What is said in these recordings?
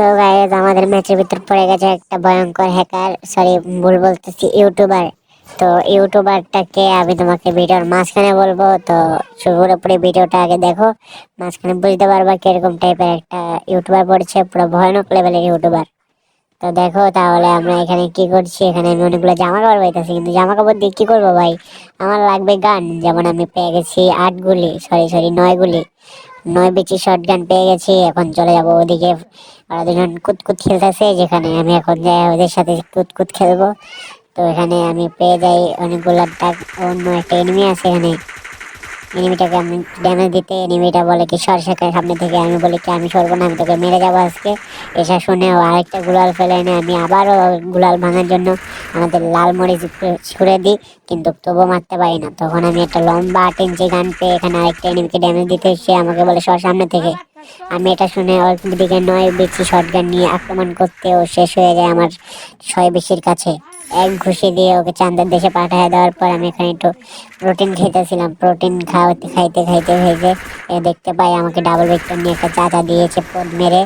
তো গাইজ আমাদের ম্যাচের ভিতর পড়ে গেছে একটা ভয়ঙ্কর হ্যাকার সরি ভুল বলতেছি ইউটিউবার তো ইউটিউবারটাকে আমি তোমাকে ভিডিওর মাঝখানে বলব, তো পুরোপুরি ভিডিওটা আগে দেখো। মাঝখানে বুঝতে পারবা কীরকম টাইপের একটা ইউটিউবার পড়ছে, পুরো ভয়ানক লেভেলের ইউটিউবার তো দেখো, তাহলে আমরা এখানে কি করছি? এখানে আমি অনেকগুলো জামা কাপড় পাইতেছি, কিন্তু জামা কাপড় দিয়ে কি করব ভাই? আমার লাগবে গান যেমন আমি পেয়ে গেছি আট গুলি সরি সরি নয় গুলি নয় বিচি শর্ট গান পেয়ে গেছি, এখন চলে যাব ওদিকে। ওরা দুজন কুতকুত খেলতেছে, যেখানে আমি এখন যাই, ওদের সাথে কুতকুত খেলব। তো এখানে আমি পেয়ে যাই অনেকগুলো অন্য একটা এনিমি আছে এখানে। এনিমিটাকে আমি ড্যামেজ দিতে, এনিমিটা বলে কি সর শেখার সামনে থেকে আমি বলি কি, আমি সরবো না, আমি তোকে মেরে যাব আজকে। এসা শুনে ও আরেকটা গুলাল ফেলে এনে আমি আবারও গুলাল ভাঙার জন্য আমাদের লাল মরিচ ছুড়ে দিই, কিন্তু তবুও মারতে পারি না। তখন আমি একটা লম্বা আট ইঞ্চি গান পেয়ে এখানে আরেকটা এনিমিকে ড্যামেজ দিতে সে আমাকে বলে, সর সামনে থেকে। আমি এটা শুনে ওর দিকে নয় বেশি শটগান নিয়ে আক্রমণ করতে ও শেষ হয়ে যায় আমার ছয় বেশির কাছে। এক ঘুষি দিয়ে ওকে চান্দের দেশে পাঠিয়ে দেওয়ার পর আমি এখানে একটু প্রোটিন খেতেছিলাম। প্রোটিন খাওয়াতে, খাইতে খাইতে খাইতে এ দেখতে পাই আমাকে ডাবল ভিক্টর নিয়ে একটা চাচা দিয়েছে পদ মেরে।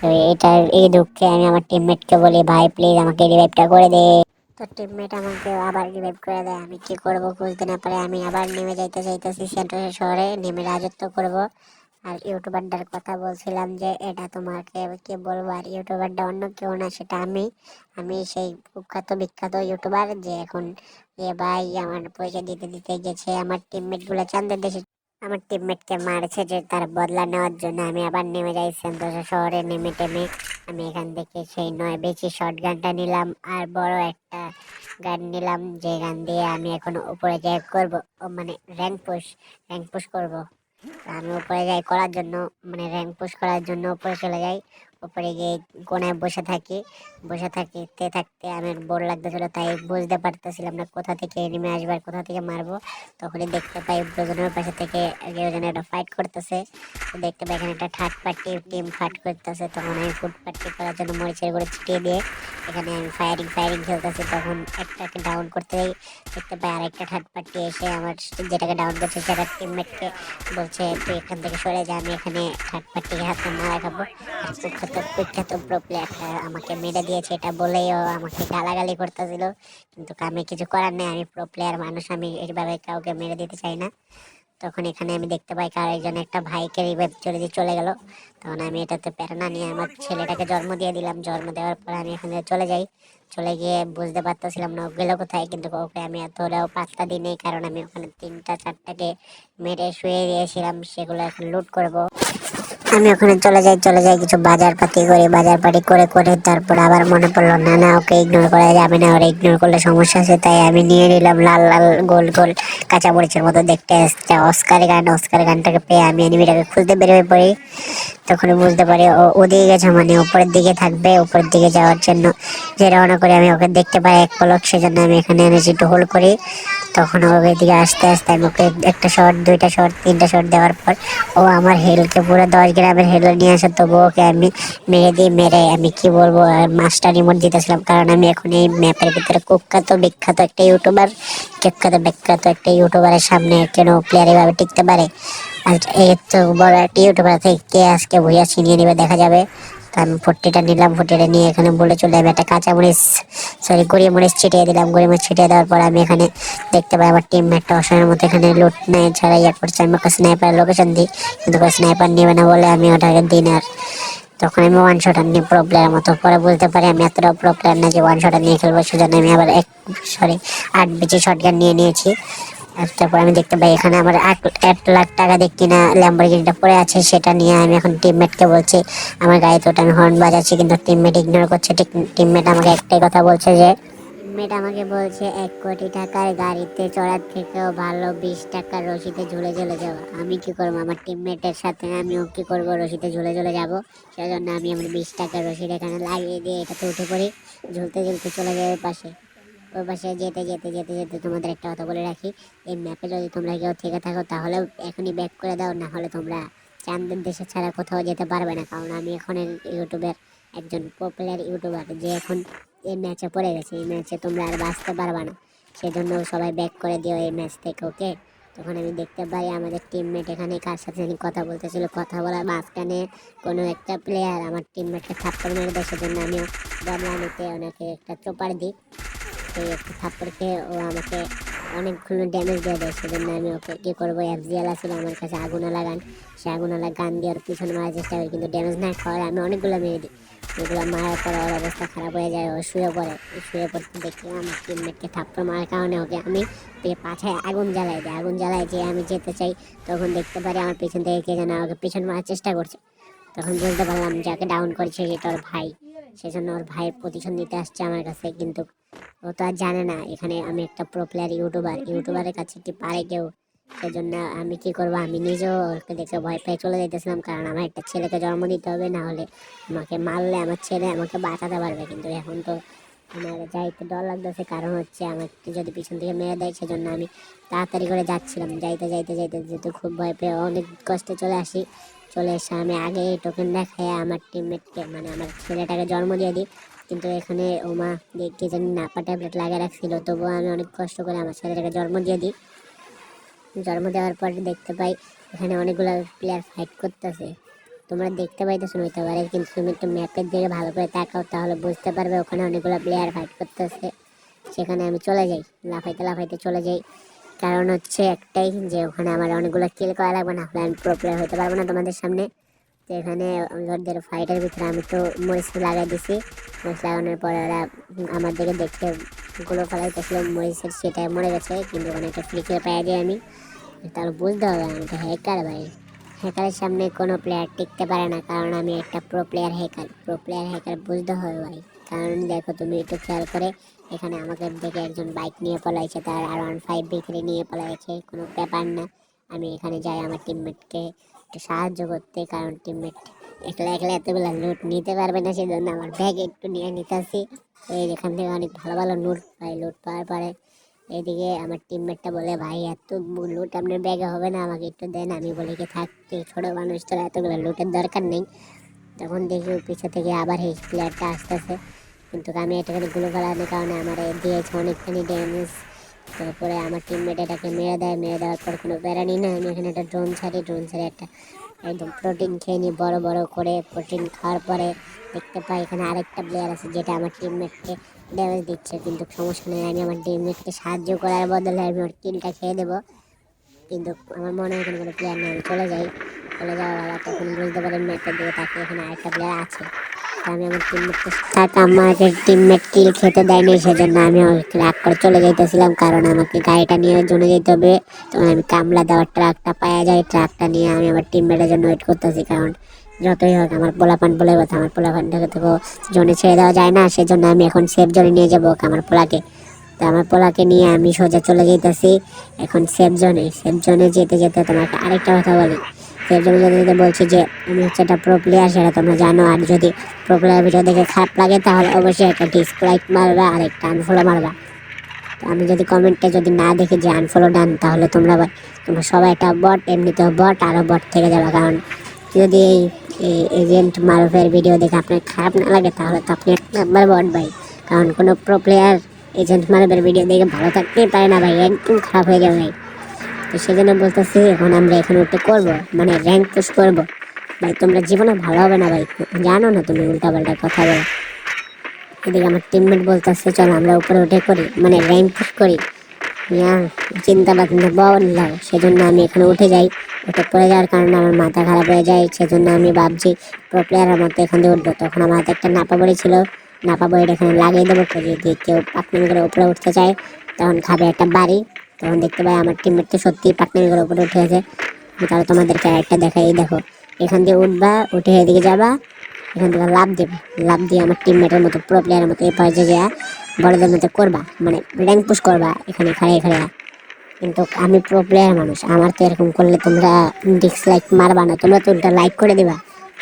তো এটার এই দুঃখে আমি আমার টিমমেটকে বলি, ভাই প্লিজ আমাকে রিভাইভটা করে দে। তো টিমমেট আমাকে আবার রিভাইভ করে দেয়। আমি কি করব বুঝতে না পারে, আমি আবার নেমে যাইতে চাইতেছি সেন্টার শহরে। নেমে রাজত্ব করব। আর ইউটিউবারটার কথা বলছিলাম যে, এটা তোমাকে কি বলব? আর ইউটিউবারটা অন্য কেউ না, সেটা আমি। আমি সেই কুখ্যাত বিখ্যাত ইউটিউবার যে এখন এ ভাই আমার পয়সা দিতে দিতে গেছে। আমার টিমমেটগুলো চান্দের দেশে আমার টিমমেটকে মারছে যে তার বদলা নেওয়ার জন্য। আমি আবার নেমে যাই সেন্তোষা শহরে, নেমে টেমে। আমি এখান থেকে সেই নয় বেশি শর্ট গানটা নিলাম আর বড় একটা গান নিলাম। যে গান দিয়ে আমি এখন উপরে যাই করব মানে র্যাঙ্ক পুশ র্যাঙ্ক পুশ করব। আমি উপরে যাই করার জন্য মানে র্যাঙ্ক পুশ করার জন্য উপরে চলে যাই। উপরে গিয়ে কোনায় বসে থাকি। বসে থাকতে থাকতে আমি বোর লাগতেছিল, তাই বুঝতে পারতেছিলাম না কোথা থেকে এনিমে আসবে আর কোথা থেকে মারবো। তখনই দেখতে পাই দুজনের পাশে থেকে কেউ একটা ফাইট করতেছে। দেখতে পাই এখানে একটা থার্ড পার্টি টিম ফাইট করতেছে তখন আমি ফুড পার্টি করার জন্য মরিচের করে ছিটিয়ে দিয়ে এখানে ফায়ারিং ফায়ারিং খেলতেছি, তখন একটাকে ডাউন করতে দেখতে পাই আরেকটা থার্ড পার্টি এসে আমার যেটাকে ডাউন করছে সেটা টিমমেটকে বলছে, তুই এখান থেকে সরে যা, আমি এখানে থার্ড পার্টিকে হাতে মারা খাব। আর কুখ্যাত কুখ্যাত প্রো আমাকে মেরে দিয়েছে, এটা বলেই ও আমাকে গালাগালি করতেছিল। কিন্তু আমি কিছু করার নেই, আমি প্রো প্লেয়ার মানুষ, আমি এইভাবে কাউকে মেরে দিতে চাই না। তখন এখানে আমি দেখতে পাই কার একজন একটা ভাইকে রিভাইভ চলে দিয়ে চলে গেল। তখন আমি এটাতে প্রেরণা নিয়ে আমার ছেলেটাকে জন্ম দিয়ে দিলাম। জন্ম দেওয়ার পর আমি এখানে চলে যাই। চলে গিয়ে বুঝতে পারতেছিলাম না গেলো কোথায়, কিন্তু ওকে আমি এতটাও পাত্তা দিই নেই কারণ আমি ওখানে তিনটা চারটাকে মেরে শুয়ে দিয়েছিলাম, সেগুলো এখন লুট করব। আমি ওখানে চলে যাই চলে যাই, কিছু বাজার পাতি করি বাজার পাতি করে করে তারপর আবার মনে পড়ল, না না, ওকে ইগনোর করা যাবে না, ওরা ইগনোর করলে সমস্যা আছে, তাই আমি নিয়ে নিলাম লাল লাল, গোল গোল কাঁচা মরিচের মতো দেখতে আসছে। অস্কার গান অস্কার গানটাকে পেয়ে আমি এনিমিটাকে খুলতে বেরোয় পড়ি। তখন বুঝতে পারি ও ওদিকে গেছে মানে উপরের দিকে থাকবে, উপরের দিকে যাওয়ার জন্য যে রওনা করে আমি ওকে দেখতে পাই এক পলক, সেজন্য আমি এখানে এনেছি একটু করি। তখন ও এদিকে আসতে আসতে আমি ওকে একটা শট দুইটা শট তিনটা শট দেওয়ার পর ও আমার হেলকে পুরো দশ গ্রামের হেডল নিয়ে আসার তবু ওকে আমি মেরে দিয়ে মেরে আমি কি বলব মাস্টার রিমোট দিতেছিলাম। কারণ আমি এখন এই ম্যাপের ভিতরে কুখ্যাত, বিখ্যাত একটা ইউটিউবার কুখ্যাত বিখ্যাত একটা ইউটিউবারের সামনে কেন প্লেয়ার এভাবে টিকতে পারে? আর এই তো বড় একটা ইউটিউবার থেকে কে আজকে ভুইয়া ছিনিয়ে নেবে দেখা যাবে। তো আমি ফোর্টিটা নিলাম ফোর্টিটা নিয়ে এখানে বলে চলে যাবে। একটা কাঁচা মরিচ সরি গড়িয়ে মরিচ ছিটিয়ে দিলাম। গড়িয়ে মরিচ ছিটিয়ে দেওয়ার পর আমি এখানে দেখতে পাই আমার টিম একটা অসহায়ের মতো এখানে লুট নেয় ছাড়া ইয়ে করছে। আমি ওকে স্নাইপার লোকেশন দিই, কিন্তু স্নাইপার নেবে না বলে আমি ওটাকে দিই না আর। তখন আমি ওয়ান শট নিয়ে প্রো প্লেয়ার মতো। পরে বুঝতে পারি আমি এতটা প্রো প্লেয়ার না যে ওয়ান শট নিয়ে খেলব, সেজন্য আমি আবার এক সরি আট বিচি শট নিয়ে নিয়েছি। আর তারপর আমি দেখতে পাই এখানে আমার এক লাখ টাকা দেখি না ল্যাম্বরগিনিটা পড়ে আছে, সেটা নিয়ে আমি এখন টিমমেটকে বলছি, আমার গাড়ি তো আমি হর্ন বাজাচ্ছি, কিন্তু টিমমেট ইগনোর করছে টিমমেট আমাকে একটাই কথা বলছে যে টিমমেট আমাকে বলছে, এক কোটি টাকার গাড়িতে চড়ার থেকেও ভালো বিশ টাকার রশিদে ঝুলে ঝুলে যাওয়া আমি কি করব? আমার টিমমেটের সাথে আমিও কি করব? রশিদে ঝুলে ঝুলে যাব? সেজন্য আমি আমার বিশ টাকার রশিদ এখানে লাগিয়ে দিয়ে এটাতে উঠে পড়ি, ঝুলতে ঝুলতে চলে যাবে পাশে। ওই পাশে যেতে যেতে যেতে যেতে তোমাদের একটা কথা বলে রাখি। এই ম্যাপে যদি তোমরা কেউ থেকে থাকো তাহলে এখনই ব্যাক করে দাও, না হলে তোমরা চান্দের দেশে ছাড়া কোথাও যেতে পারবে না। কারণ আমি এখন ইউটিউবের একজন পপুলার ইউটিউবার, যে এখন এই ম্যাচে পড়ে গেছে। এই ম্যাচে তোমরা আর বাঁচতে পারবে না। সেজন্য সবাই ব্যাক করে দিও এই ম্যাচ থেকে ওকে তখন আমি দেখতে পাই আমাদের টিমমেট এখানে কার সাথে জানি কথা বলতেছিল। কথা বলার মাঝখানে কোনো একটা প্লেয়ার আমার টিমমেটকে থাপ্পড় মেরে দেয়, সেজন্য আমিও বদলা নিতে ওনাকে একটা চোপার দিই। সেই একটা থাপ্পড় খেয়ে ও আমাকে অনেকগুলো ড্যামেজ দিয়ে দেয়। সেজন্য আমি ওকে কী করব? এফজিএল ছিল আমার কাছে আগুন লাগান। সে আগুন গান দিয়ে ওর পিছনে মারার চেষ্টা করি, কিন্তু ড্যামেজ না খাওয়ার আমি অনেকগুলো মেরে দিই। এগুলো মারার পরে ওর অবস্থা খারাপ হয়ে যায়, ও শুয়ে পড়ে। শুয়ে পড়তে দেখি আমার টিমমেটকে থাপ্পড় মারার কারণে ওকে আমি পাছায় আগুন জ্বালাই দিই। আগুন জ্বালাই যে আমি যেতে চাই, তখন দেখতে পারি আমার পিছন থেকে কে যেন ওকে পিছন মারার চেষ্টা করছে। তখন বুঝতে পারলাম যাকে ডাউন করেছে সেটা ওর ভাই। সেজন্য ওর ভাইয়ের প্রতিশোধ নিতে আসছে আমার কাছে, কিন্তু ও তো আর জানে না, এখানে আমি একটা প্রো প্লেয়ার ইউটিউবার ইউটিউবারের কাছে কি পারে কেউ? সেজন্য আমি কি করব? আমি নিজেও ওকে দেখে ভয় পেয়ে চলে যেতেছিলাম কারণ আমার একটা ছেলেকে জন্ম দিতে হবে, না হলে আমাকে মারলে আমার ছেলে আমাকে বাঁচাতে পারবে। কিন্তু এখন তো আমার যাইতে ডর লাগতেছে, কারণ হচ্ছে আমাকে যদি পিছন থেকে মেরে দেয়, সেজন্য আমি তাড়াতাড়ি করে যাচ্ছিলাম। যাইতে যাইতে যাইতে যেতে খুব ভয় পেয়ে অনেক কষ্টে চলে আসি। চলে এসে আমি আগে টোকেন দেখায় আমার টিমমেটকে মানে আমার ছেলেটাকে জন্ম দিয়ে দিই। কিন্তু এখানে ওমা কে জানি নাপা ট্যাবলেট লাগিয়ে রাখছিল তবুও আমি অনেক কষ্ট করে আমার ছেলেটাকে জন্ম দিয়ে দিই। জন্ম দেওয়ার পর দেখতে পাই এখানে অনেকগুলো প্লেয়ার ফাইট করতেছে। তোমরা দেখতে পাই পাইতেছো হইতে পারে কিন্তু তুমি একটু ম্যাপের দিকে ভালো করে তাকাও, তাহলে বুঝতে পারবে ওখানে অনেকগুলো প্লেয়ার ফাইট করতেছে। সেখানে আমি চলে যাই, লাফাইতে লাফাইতে চলে যাই। কারণ হচ্ছে একটাই যে ওখানে আমার অনেকগুলো কিল করা লাগবে, না হলে আমি প্রো প্লেয়ার হতে পারব না তোমাদের সামনে। এখানে ওদের ফাইটের ভিতরে আমি তো মরিচ লাগাই দিছি। মরিচ লাগানোর পরে ওরা আমার দিকে দেখে গুলো ফেলাইতেছিল মরিচের সেটাই মরে গেছে, কিন্তু ওখানে একটা ফ্লিকের পাই দিই আমি। তাহলে বুঝতে হবে, আমি তো হ্যাকার ভাই। হ্যাকারের সামনে কোনো প্লেয়ার টিকতে পারে না, কারণ আমি একটা pro player hacker pro player hacker বুঝতে হবে ভাই। কারণ দেখো তুমি একটু খেয়াল করে, এখানে আমাকে দেখে একজন বাইক নিয়ে পলাইছে, তার আর ওয়ান ফাইভ বিক্রি নিয়ে পলাইছে, কোনো ব্যাপার না। আমি এখানে যাই, আমার টিমমেটকে একটু সাহায্য করতে, কারণ টিমমেট একলা একলা এতগুলো লুট নিতে পারবে না, সেজন্য আমার ব্যাগ একটু নিয়ে নিতেছি। এই এখান থেকে অনেক ভালো ভালো লুট পাই লুট পাওয়ার পরে এদিকে আমার টিমমেটটা বলে, ভাই, এত লুট আপনার ব্যাগে হবে না, আমাকে একটু দেন, আমি বলি কি, থাক ছোটো মানুষ, তোর এতগুলো লুটের দরকার নেই। তখন দেখি ওর পিছে থেকে আবার এই প্লেয়ারটা আসতেছে। কিন্তু আমি এটাখানে গুলো ফেলানোর কারণে আমার দিয়েছে অনেকখানি ড্যামেজ তারপরে আমার টিমমেট এটাকে মেরে দেয়, মেরে দেওয়ার পর কোনো প্যারানি না আমি এখানে একটা ড্রোন ছাড়ি ড্রোন ছাড়ি একটা একদম প্রোটিন খেয়ে নিই বড় বড় করে প্রোটিন খাওয়ার পরে দেখতে পাই এখানে আরেকটা প্লেয়ার আছে যেটা আমার টিমমেটকে ড্যামেজ দিচ্ছে। কিন্তু সমস্যা নেই, আমি আমার টিমমেটকে সাহায্য করার বদলে আমি ওর কিলটা খেয়ে দেবো। কিন্তু আমার মনে হয় এখানে কোনো প্লেয়ার নেই, আমি চলে যাই। চলে যাওয়ার তখন বুঝতে পারি ম্যাপের দিকে তাকিয়ে এখানে আরেকটা প্লেয়ার আছে। আমি আমার টিমমেটকে তাক আমাকে টিমমেট কিল খেতে দেয়নি, সেজন্য আমি রাগ করে চলে যাইতেছিলাম। কারণ আমাকে গাড়িটা নিয়ে জন্য যেতে হবে। তখন আমি কামলা দেওয়ার ট্রাকটা পাওয়া যায়। ট্রাকটা নিয়ে আমি আমার টিমমেটের জন্য ওয়েট করতেছি। কারণ যতই হোক, আমার পোলাপান বলে কথা, আমার পোলাপানটাকে তো জোনে ছেড়ে দেওয়া যায় না। সেজন্য আমি এখন সেফ জোনে নিয়ে যাব আমার পোলাকে। তো আমার পোলাকে নিয়ে আমি সোজা চলে যেতেছি এখন সেফ জোনে সেফ জোনে যেতে যেতে তোমাকে আরেকটা কথা বলি। জোনে যেতে যেতে বলছি যে, আমি হচ্ছে একটা প্রো প্লেয়ার সেটা তোমরা জানো। আর যদি প্রো প্লেয়ার ভিডিও দেখে খারাপ লাগে, তাহলে অবশ্যই একটা ডিসলাইক মারবা আর একটা আনফলো মারবা। আমি যদি কমেন্টে যদি না দেখি যে আনফলো ডান তাহলে তোমরা তোমরা সবাই একটা বট এমনিতেও বট আরও বট থেকে যাবে। কারণ যদি এই এজেন্ট মারুফের ভিডিও দেখে আপনার খারাপ না লাগে, তাহলে তো আপনি এক নাম্বার বট ভাই। কারণ কোনো প্রো প্লেয়ার এজেন্ট মারুফের ভিডিও দেখে ভালো থাকতেই পারে না ভাই। একদম খারাপ হয়ে যাবে ভাই। তো সেজন্য বলতেছি, এখন আমরা এখানে উঠে করব। মানে র্যাঙ্ক পুশ করব। ভাই, তোমরা জীবনে ভালো হবে না ভাই। জানো না তুমি উল্টা পাল্টা কথা বলো। এদিকে আমার টিমমেট বলতেছে, চলো আমরা উপরে উঠে করি। মানে র্যাঙ্ক পুশ করি। চিন্তা ভাবনা বললাম সেজন্য আমি এখানে উঠে যাই। উঠে পড়ে যাওয়ার কারণে আমার মাথা খারাপ হয়ে যায়। সেজন্য আমি ভাবছি প্রো প্লেয়ারের মতো এখান দিয়ে উঠবো। তখন আমার হাতে একটা নাপা বড়ি ছিল। নাপা বড়িটা এখানে লাগিয়ে দেবো। যদি কেউ পাকনামি করে উপরে উঠতে চায়। তখন খাবে একটা বাড়ি। তখন দেখতে পাই আমার টিমমেট তো সত্যি পাকনামি করে উপরে উঠে আছে। তাহলে তোমাদেরকে একটা দেখাই, দেখো। এখান দিয়ে উঠবা, উঠে এদিকে যাবা, এখান থেকে লাভ দেবে। লাভ দিয়ে আমার টিমমেটের মতো, প্রো প্লেয়ারের মতো এই পর্যায়ে যা বড়দের মতো করবা। মানে র্যাঙ্ক পুশ করবা এখানে খাড়ে খাড়ে কিন্তু আমি প্রো প্লেয়ার মানুষ, আমার তো এরকম করলে তোমরা ডিসলাইক মারবা না। তোমরা তো ওটা লাইক করে দিবা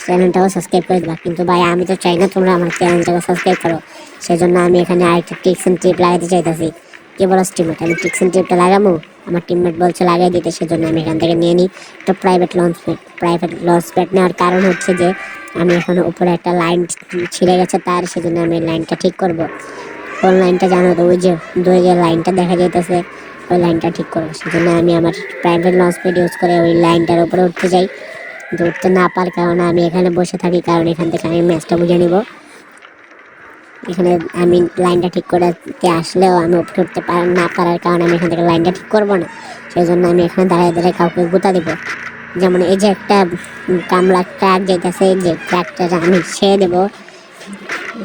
চ্যানেলটাও সাবস্ক্রাইব করে দিবা। কিন্তু ভাই, আমি তো চাই না তোমরা আমার চ্যানেলটাকে সাবস্ক্রাইব করো। সেজন্য আমি এখানে আরেকটা টিক্স অ্যান্ড টিপ লাগাতে চাইতেছি। কে বলো আমি টিক্স অ্যান্ড টিপটা লাগাবো, আমার টিমমেট বলছে লাগাই দিতে, সেজন্য আমি এখান থেকে নিয়ে নিই। একটা private launch pad private launch pad নেওয়ার কারণ হচ্ছে যে, আমি এখন উপরে একটা লাইন ছিঁড়ে গেছে তার, সেজন্য আমি লাইনটা ঠিক করব। কোন লাইনটা জানো তো? ওই যে দুই যে লাইনটা দেখা যাইতেছে, ওই লাইনটা ঠিক করব। সেজন্য আমি আমার প্রাইভেট লঞ্চ পেড ইউজ করে ওই লাইনটার উপরে উঠতে যাই। উঠতে না পার কারণে আমি এখানে বসে থাকি, কারণ এখান থেকে আমি ম্যাচটা বুঝে নিব। এখানে আমি লাইনটা ঠিক করতে আসলেও আমি উপরে উঠতে পার, না পারার কারণে আমি এখান থেকে লাইনটা ঠিক করব না। সেই জন্য আমি এখানে দাঁড়িয়ে দাঁড়িয়ে কাউকে গুতা দেবো। যেমন এই যে একটা কামলা ট্রাক যেতেছে যে ট্রাকটা আমি ছেড়ে দেবো।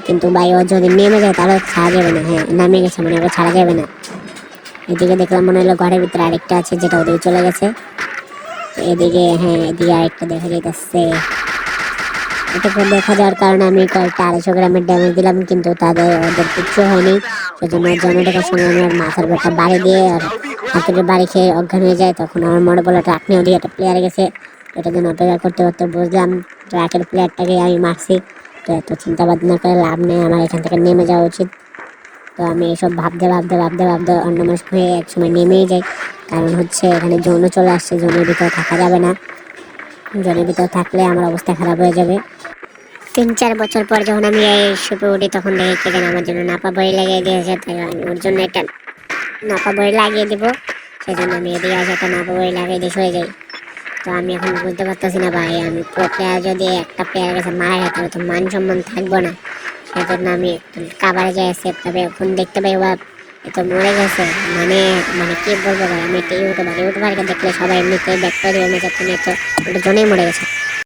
কিন্তু ভাই, ও যদি নেমে যায় তাহলে ছাড়া যাবে না হ্যাঁ নামে গেছে মানে ওকে ছাড়া যাবে না। এদিকে দেখলাম মনে হলো ঘরের ভিতরে আরেকটা আছে যেটা ওদিকে চলে গেছে। এদিকে হ্যাঁ এদিকে আরেকটা দেখা যাইতেছে। এটাকে দেখা যাওয়ার কারণে আমি কয়েকটা আড়াইশো গ্রামের ড্যামেজ দিলাম, কিন্তু তাদের ওদের কিচ্ছু হয়নি। সেজন্য জেনারেটার সঙ্গে আমি ওর মাথার ব্যাপারটা বাড়ি দিয়ে আর হাতের বাড়ি খেয়ে অজ্ঞান হয়ে যায়। তখন আমার মনে পড়ল, ট্রাক নিয়ে ওদিকে একটা প্লেয়ার গেছে। এটার জন্য অপেক্ষা করতে করতে বুঝলাম, ট্রাকের প্লেয়ারটাকে আমি মারছি। তো এত চিন্তা ভাবনা করে লাভ নেই, আমার এখান থেকে নেমে যাওয়া উচিত। তো আমি এসব ভাবতে ভাবতে ভাবতে ভাবতে অন্যমনস্ক হয়ে একসময় নেমেই যাই। কারণ হচ্ছে এখানে জোনও চলে আসছে জোনের ভিতরে থাকা যাবে না। জোনের ভিতরে থাকলে আমার অবস্থা খারাপ হয়ে যাবে। তিন চার বছর পর যখন আমি এই সুপে উঠি, তখন দেখি কে যেন আমার জন্য নাপা বই লাগিয়ে দিয়েছে। তাই ওর জন্য একটা নাপা বই লাগিয়ে দিব। সেই জন্য আমি এদিকে আসে একটা নাপা বই লাগিয়ে দিয়ে সরে যাই। তো আমি এখন বুঝতে পারতেছি না ভাই, আমি প্লেয়ার যদি একটা প্লেয়ার কাছে মারা যায়, তাহলে তো মান সম্মান থাকব না। সেই জন্য আমি কাবারে যাই সেভ তবে এখন দেখতে পাই বা এ তো মরে গেছে। মানে মানে কি বলব ভাই, আমি একটা ইউটিউবার, ইউটিউবারকে দেখলে সবাই এমনিতে ব্যাক করে দেবে। তো ওটা জন্যই মরে গেছে।